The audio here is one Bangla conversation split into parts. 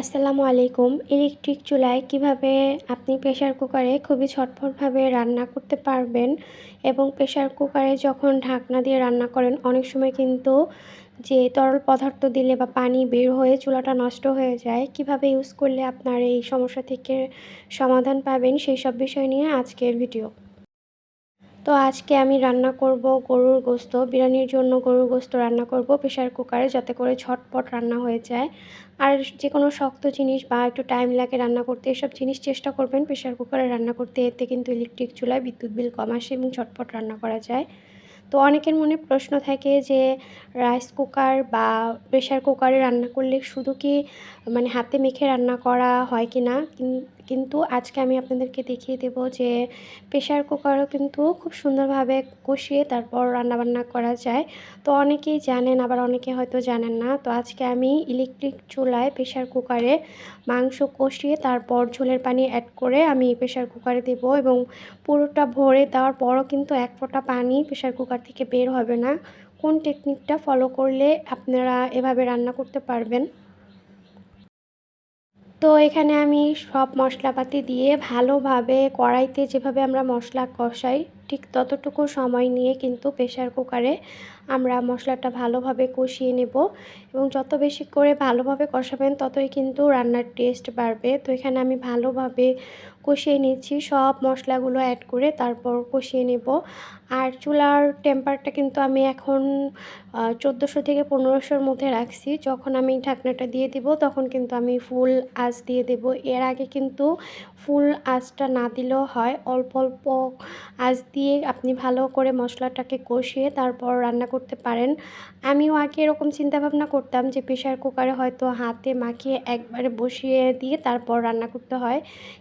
আসসালামু আলাইকুম। ইলেকট্রিক চুলায় কীভাবে আপনি প্রেশার কুকারে খুবই ছটফটভাবে রান্না করতে পারবেন এবং প্রেশার কুকারে যখন ঢাকনা দিয়ে রান্না করেন, অনেক সময় কিন্তু যে তরল পদার্থ দিলে বা পানি বের হয়ে চুলাটা নষ্ট হয়ে যায়, কীভাবে ইউজ করলে আপনার এই সমস্যা থেকে সমাধান পাবেন সেই সব বিষয় নিয়ে আজকের ভিডিও। তো আজকে আমি রান্না করব গরুর গোস্ত। বিরিয়ানির জন্য গরুর গোস্ত রান্না করব প্রেশার কুকারে যাতে করে ঝটপট রান্না হয়ে যায়। আর যে কোনো শক্ত জিনিস বা একটু টাইম লাগে রান্না করতে, এসব জিনিস চেষ্টা করবেন প্রেশার কুকারে রান্না করতে। এতে কিন্তু ইলেকট্রিক চুলায় বিদ্যুৎ বিল কম আসে এবং ঝটপট রান্না করা যায়। তো অনেকের মনে প্রশ্ন থাকে যে রাইস কুকার বা প্রেশার কুকারে রান্না করলে শুধু কি মানে হাতে মেখে রান্না করা হয় কি না কিন্তু আজকে আমি আপনাদেরকে দেখিয়ে দেব যে প্রেশার কুকারও কিন্তু খুব সুন্দরভাবে কষিয়ে তারপর রান্নাবান্না করা যায়। তো অনেকেই জানেন, আবার অনেকে হয়তো জানেন না। তো আজকে আমি ইলেকট্রিক চুলায় প্রেশার কুকারে মাংস কষিয়ে তারপর ঝোলের পানি অ্যাড করে আমি প্রেশার কুকারে দেব এবং পুরোটা ভরে দেওয়ার পরও কিন্তু এক ফোঁটা পানি প্রেশার কুকার থেকে বের হবে না। কোন টেকনিকটা ফলো করলে আপনারা এভাবে রান্না করতে পারবেন? তো এখানে আমি সব মশলাপাতি দিয়ে ভালোভাবে কড়াইতে যেভাবে আমরা মশলা কষাই ঠিক ততটুকু সময় নিয়ে কিন্তু প্রেশার কুকারে আমরা মশলাটা ভালোভাবে কষিয়ে নেব এবং যত বেশি করে ভালোভাবে কষাবেন ততই কিন্তু রান্নার টেস্ট বাড়বে। তো এখানে আমি ভালোভাবে কষিয়ে নিচ্ছি, সব মশলাগুলো অ্যাড করে তারপর কষিয়ে নেব। আর চুলার টেম্পারটা কিন্তু আমি এখন চোদ্দোশো থেকে পনেরোশোর মধ্যে রাখছি। যখন আমি ঢাকনাটা দিয়ে দিব তখন কিন্তু আমি ফুল আঁচ দিয়ে দেব। এর আগে কিন্তু ফুল আঁচটা না দিলেও হয়, অল্প অল্প আঁচ দিয়ে আপনি ভালো করে মশলাটাকে কষিয়ে তারপর রান্না করতে পারেন। আমিও আগে এরকম চিন্তাভাবনা করতাম যে প্রেশার কুকারে হয়তো হাতে মাখিয়ে একবারে বসিয়ে দিয়ে তারপর রান্না করতে হয়।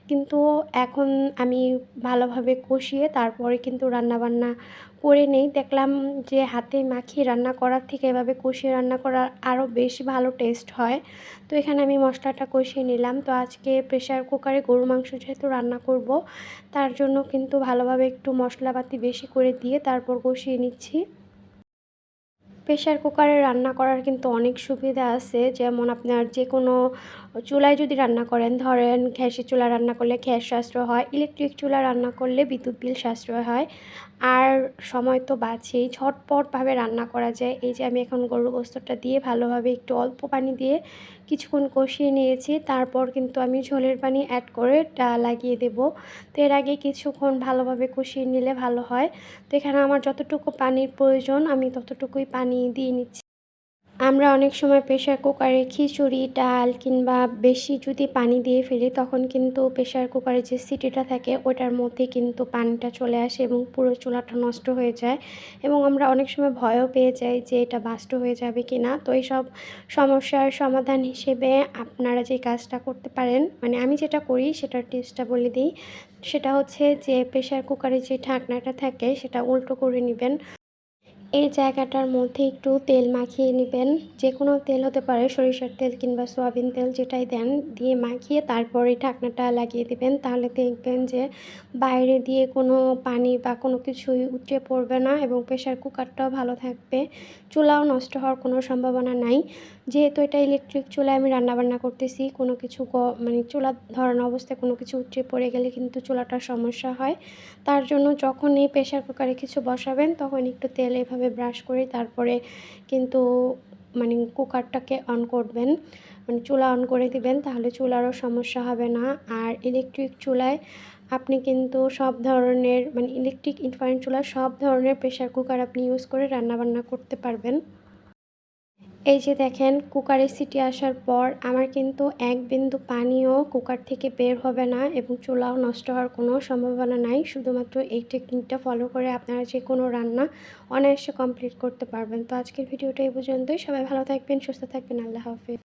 কিন্তু এখন আমি ভালোভাবে কষিয়ে তারপরে কিন্তু রান্নাবান্না করে নেই। দেখলাম যে হাতে মাখিয়ে রান্না করার থেকে এভাবে কষিয়ে রান্না করা আরও বেশি ভালো টেস্ট হয়। তো এখানে আমি মশলাটা কষিয়ে নিলাম। তো আজকে প্রেশার কুকারে গরু মাংস যেহেতু রান্না করব, তার জন্য কিন্তু ভালোভাবে একটু মশলাপাতি বেশি করে দিয়ে তারপর কষিয়ে নিচ্ছি। প্রেশার কুকারে রান্না করার কিন্তু অনেক সুবিধা আছে। যেমন আপনার যে কোনো চুলায় যদি রান্না করেন, ধরেন গ্যাসের চুলা রান্না করলে গ্যাস সাশ্রয় হয় ইলেকট্রিক চুলা রান্না করলে বিদ্যুৎ বিল সাশ্রয় হয়। আর সময় তো বাঁচেই, ঝটপটভাবে রান্না করা যায়। এই যে আমি এখন গরুর গোস্তটা দিয়ে ভালোভাবে একটু অল্প পানি দিয়ে কিছুক্ষণ কষিয়ে নিয়েছি, তারপর কিন্তু আমি ঝোলের পানি অ্যাড করে লাগিয়ে দেব। তো এর আগে কিছুক্ষণ ভালোভাবে কষিয়ে নিলে ভালো হয়। তো এখানে আমার যতটুকু পানির প্রয়োজন, আমি ততটুকুই পানি দিয়ে নিচ্ছি। আমরা অনেক সময় প্রেশার কুকারে খিচুড়ি, ডাল কিংবা বেশি যদি পানি দিয়ে ফেলি, তখন কিন্তু প্রেশার কুকারে যে সিটিটা থাকে, ওটার মধ্যে কিন্তু পানিটা চলে আসে এবং পুরো চুলাটা নষ্ট হয়ে যায়। এবং আমরা অনেক সময় ভয়ও পেয়ে যাই যে এটা বাস্ট হয়ে যাবে কি না তো এইসব সমস্যার সমাধান হিসেবে আপনারা যে কাজটা করতে পারেন মানে আমি যেটা করি, সেটার টিপসটা বলে দিই। সেটা হচ্ছে যে প্রেশার কুকারে যে ঢাকনাটা থাকে, সেটা উল্টো করে নেবেন। এই জায়গাটার মধ্যে একটু তেল মাখিয়ে নেবেন। যে কোনো তেল হতে পারে, সরিষার তেল কিংবা সয়াবিন তেল যেটাই দেন, দিয়ে মাখিয়ে তারপরে ঢাকনাটা লাগিয়ে দেবেন। তাহলে দেখবেন যে বাইরে দিয়ে কোনো পানি বা কোনো কিছুই উঠে পড়বে না এবং প্রেশার কুকারটাও ভালো থাকবে। চুলাও নষ্ট হওয়ার কোনো সম্ভাবনা নাই। যেহেতু এটা ইলেকট্রিক চুলায় আমি রান্নাবান্না করতেছি, কোনো কিছু মানে চুলা ধরানো অবস্থায় কোনো কিছু উঠে পড়ে গেলে কিন্তু চুলাটার সমস্যা হয়। তার জন্য যখন এই প্রেশার কুকারে কিছু বসাবেন, তখন একটু তেল এভাবে ব্রাশ করে, তারপরে কিন্তু মানে কুকারটাকে অন করবেন মানে চুলা অন করে দিবেন, তাহলে চুলারও সমস্যা হবে না। আর ইলেকট্রিক চুলায় আপনি কিন্তু সব ধরনের মানে ইলেকট্রিক ইনফারেন্ট চুলা সব ধরনের প্রেশার কুকার আপনি ইউজ করে রান্নাবান্না করতে পারবেন। এই যে দেখেন, কুকারে সিটি আসার পর আমার কিন্তু এক বিন্দু পানিও কুকার থেকে বের হবে না এবং চুলাও নষ্ট হওয়ার কোনো সম্ভাবনা নাই। শুধুমাত্র এই টেকনিকটা ফলো করে আপনারা যে কোনো রান্না অনায়াসে কমপ্লিট করতে পারবেন। তো আজকের ভিডিওটা এই পর্যন্তই। সবাই ভালো থাকবেন, সুস্থ থাকবেন। আল্লাহ হাফিজ।